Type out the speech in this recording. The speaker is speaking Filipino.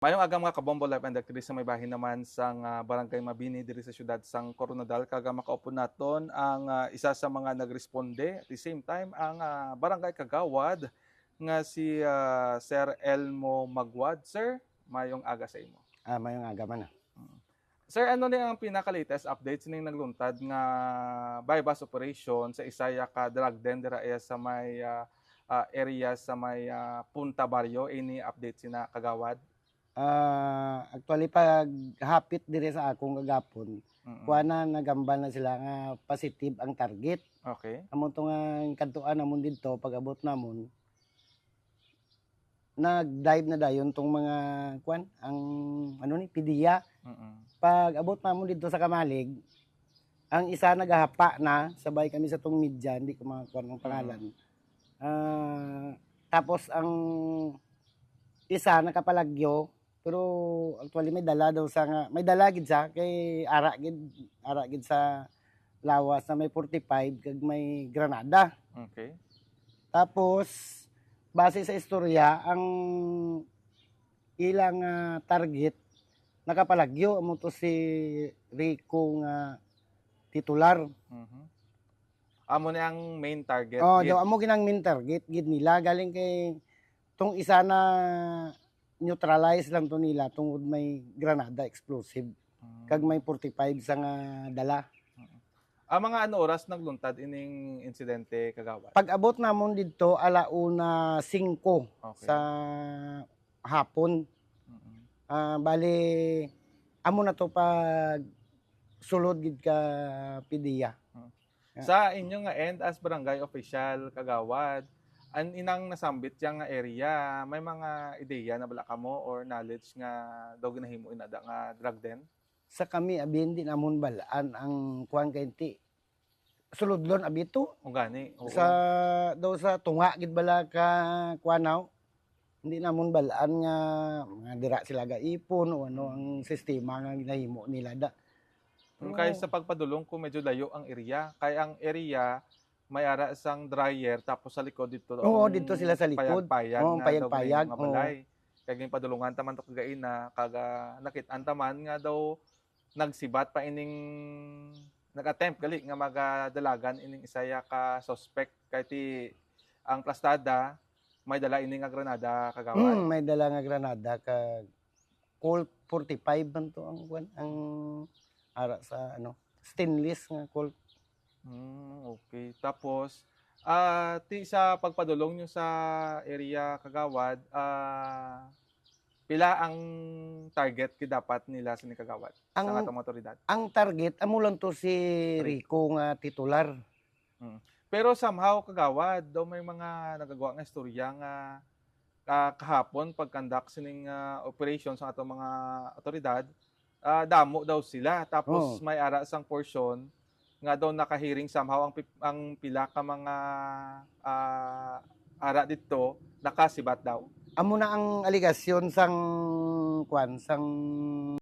Mayong aga mga kabombo live and activist sa may bahin naman sang ah, Barangay Mabini diri sa syudad sang Coronadal kaga makaupo naton ang ah, isa sa mga nagresponde at the same time ang ah, Barangay Kagawad nga si ah, Sir Elmo Magwad. Sir, mayong aga sa imo. Ah, mayong aga man. ah. Sir, ano ni ang pinaka-latest updates ning nagluntad nga bypass operation sa Isaya ka drug den dira sa may ah, ah, area sa may ah, Punta Barrio ini update sina Kagawad. Ah, actually pag hapit dire sa akong kagapon, kuha na nagambal na sila nga positive ang target. Okay. Amo to nga kantuan namon didto pag abot namon nag-dive na dayon tong mga kwan ang ano ni pidiya Mm-mm. pag abot namon didto sa Kamalig ang isa nagahapa na sabay kami sa tong media hindi ko makakuha ng pangalan Ah, tapos ang isa nakapalagyo pero actually may dala daw sa nga may dala gid sa kay ara gid ara gid sa lawas na may 45 kag may granada Okay. tapos base sa istorya ang ilang ah, target nakapalagyo amo to si Rico nga titular Mhm. Amo ni ang main target. Oh, daw amo ginang main target gid nila galing kay tong isa na neutralize lang to nila tungod may granada explosive Mm. kag may 45 sa nga dala. Ang mga ano oras nagluntad ining insidente kagawad. Pag abot namon didto alauna 5 Okay. sa hapon. Mhm. Ah, bali amo na to pag sulod gid ka pidiya. Sa inyo nga end as barangay official kagawad, an inang nasambit yang nga area, may mga ideya na bala kamo or knowledge nga daw ginahimo inada nga drug den? Sa kami abin din namon balaan ang kuan kay ti suludlon abito O gani. oo. sa daw sa tunga gid bala ka kuanaw hindi namon balaan nga mga dira sila ga ipon o ano ang sistema nga ginahimo nila da Mm, Kaya sa pagpadulong ko medyo layo ang area. Kaya ang area may ara sang dryer tapos sa likod dito. Oo, ang dito sila sa likod. Payag-payag Oo, payag-payag, daw mga balay. Kaya yung padulungan taman to kagain na kaga nakitaan taman nga daw nagsibat pa ining nag-attempt gali nga magadalagan ining isaya ka suspect kay ti ang plastada may dala ini nga granada kagawad. mm, may dala nga granada ka Colt 45 man to ang ang ara sa ano stainless nga Colt Hmm, okay. Tapos, ah ti sa pagpadulong nyo sa area Kagawad, ah pila ang target ki dapat nila sa ni Kagawad sa ang atong otoridad. ang target amo lang to si Rico nga titular Pero somehow Kagawad, daw may mga nagagawa nga istorya nga ah, kahapon pagkandak sining ah, operation sa atong mga otoridad, ah, damo daw sila. Tapos Oo. may ara sang portion nga daw nakahiring somehow ang, ang pila ka mga ah, ara dito nakasibat daw. amo na ang aligasyon sang kuan sang